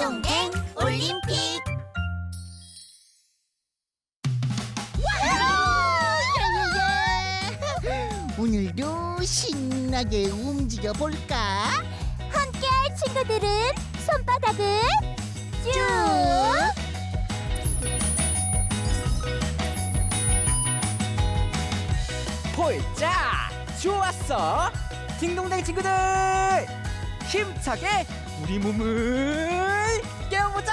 딩동댕 올림픽. 오늘도 신나게 움직여 볼까? 함께할 친구들은 손바닥을 쭉. 폴짝 좋았어. 딩동댕 친구들. 힘차게 우리 몸을 깨워보자.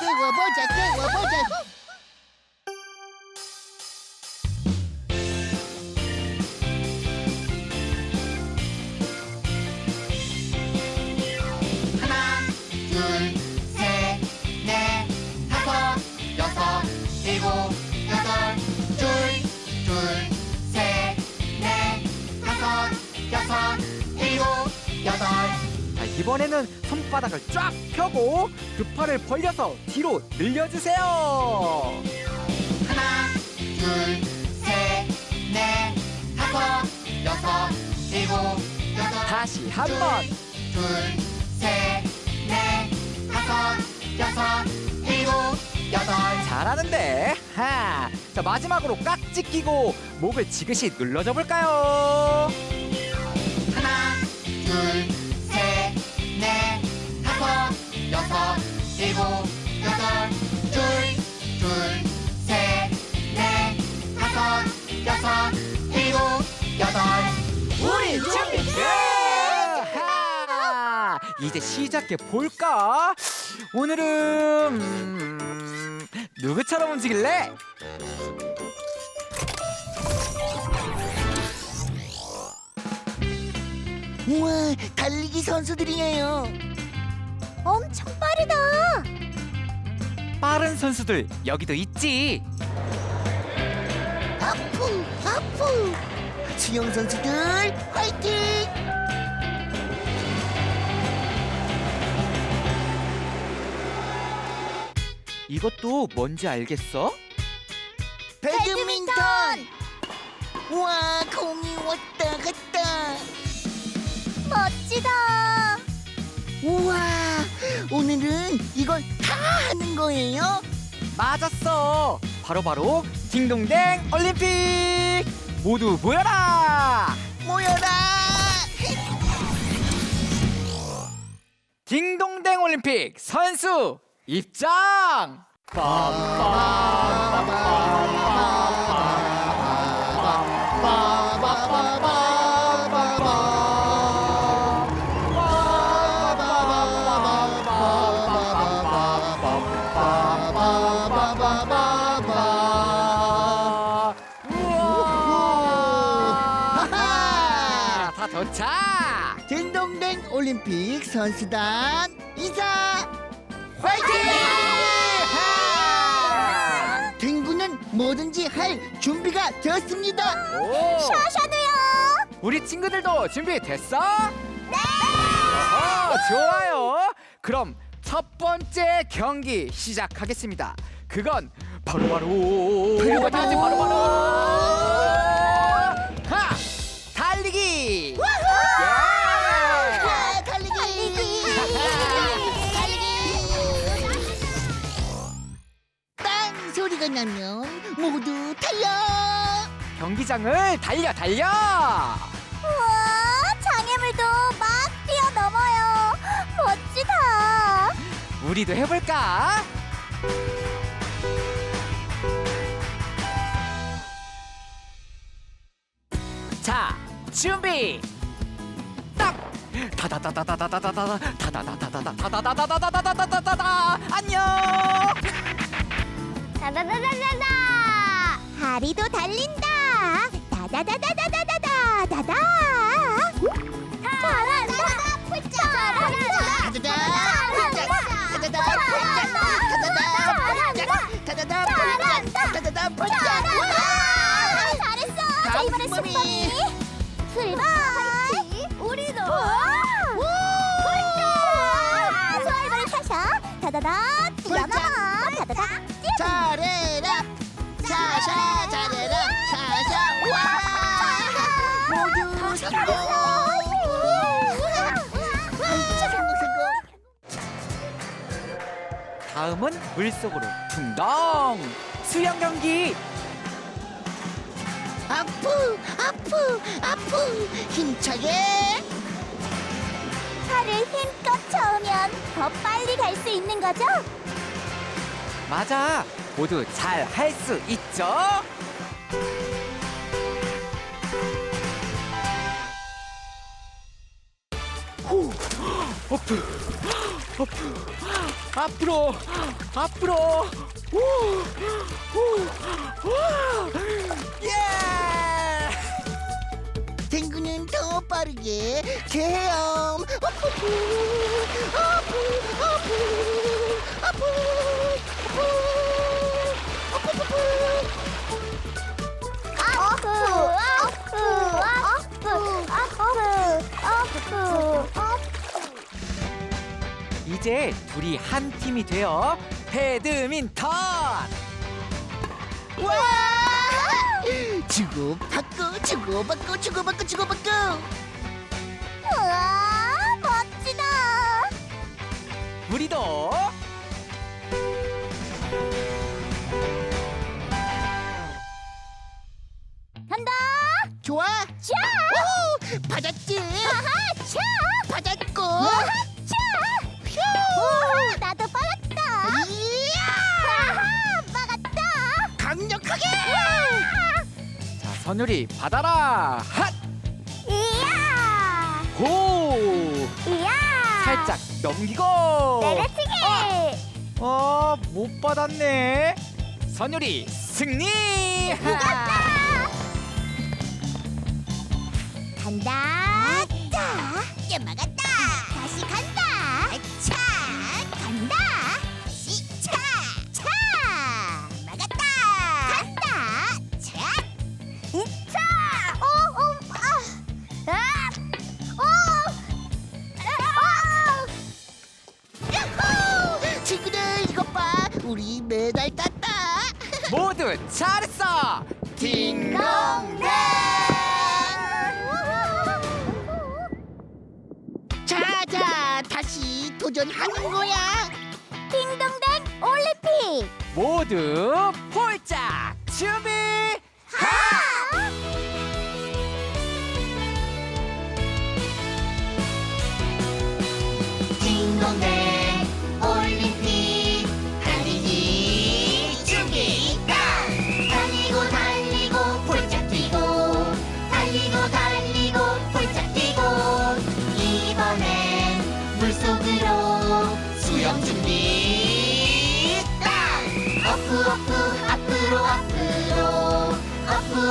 깨워보자 깨워보자 이번에는 손바닥을 쫙 펴고 두 팔을 벌려서 뒤로 늘려주세요 하나, 둘, 셋, 넷, 다섯, 여섯, 일곱, 여덟. 다시 한번 둘, 셋, 넷, 다섯, 여섯, 일곱, 여덟. 잘하는데 하. 자 마지막으로 깍지 끼고 목을 지그시 눌러줘 볼까요 일곱, 여덟, 둘, 둘, 셋, 넷, 다섯, 여섯, 일곱, 여덟. 우리 준비 끝! 하! 이제 시작해 볼까? 오늘은 음, 누구처럼 움직일래? 우와 달리기 선수들이에요 엄청 빠르다. 빠른 선수들 여기도 있지. 아프 아프. 수영 선수들 화이팅! 이것도 뭔지 알겠어? 배드민턴! 우와 공이 왔다 갔다. 멋지다 우와 오늘은 이걸 다 하는 거예요? 맞았어. 바로 바로 딩동댕 올림픽 모두 모여라. 모여라 딩동댕 올림픽 선수 입장. 하하! 올림픽 선수단 이사 화이팅! 딩구는 뭐든지 할 준비가 되었습니다. 오. 샤샤도요 우리 친구들도 준비됐어? 네! 좋아요. 그럼 첫 번째 경기 시작하겠습니다. 그건 바로바로 바로바로. 바로 바로바로 하! 달리기! 나면 모두 달려! 경기장을 달려 달려! 우와 장애물도 막 뛰어넘어요 멋지다 우리도 해볼까? 자, 준비. 딱. 다다다다다다다다다 다다다다다다다다다다다다다다다다 안녕. 다다다다다다 하리도 달린다 다다다다다다다다 다다 잘한다! 잘한다 다음은 물속으로 퉁덩. 수영 경기. 아프 아프 아프. 힘차게. 팔을 힘껏 저으면 더 빨리 갈 수 있는 거죠? 맞아. 모두 잘 할 수 있죠? 후. 어프. 어프 앞으로 앞으로. 우우예! 탱구는 더 빠르게 체험. 아프 아프 아프 아프 아프 아프 이제 둘이 한 팀이 되어 배드민턴! 와! 주고받고 주고받고 주고받고 주고받고 자 선율이 받아라. 이야! 핫호 이야! 살짝 넘기고! 내려치기 어, 못 받았네. 선율이 승리! 간다! 자 야, 막았다! 다시 간다 메달 땄다 모두 잘했어! 딩동댕! 자자 다시 도전하는 거야 딩동댕 올림픽 모두 폴짝 준비! 하!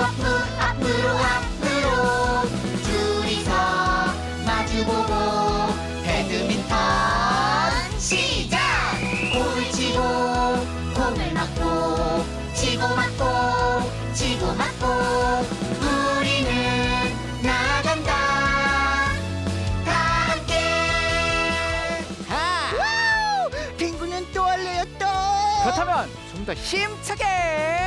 앞으로 앞으로 둘이서 마주보고 배드민턴 시작! 공을 치고 공을 맞고 치고 맞고 치고 맞고. 우리는 나간다. 다 함께. 빙구는 또 할래요 또? 그렇다면 좀 더 힘차게!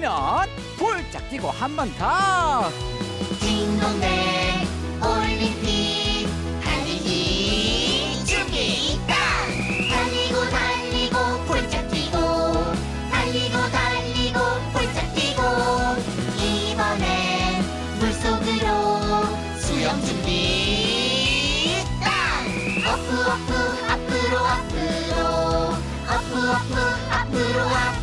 자, 신나면 폴짝 뛰고 한 번 더! 딩동댕 올림픽 달리기 준비 달리고 달리고 폴짝 뛰고 달리고 달리고 폴짝 뛰고. 이번엔 물속으로 수영 준비 어프 어프 앞으로 앞으로. 어프 어프 앞으로 앞으로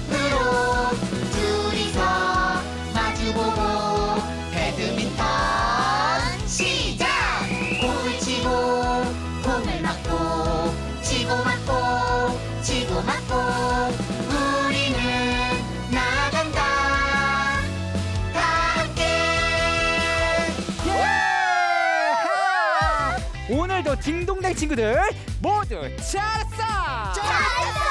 딩동댕 친구들 모두 잘했어. 잘했어!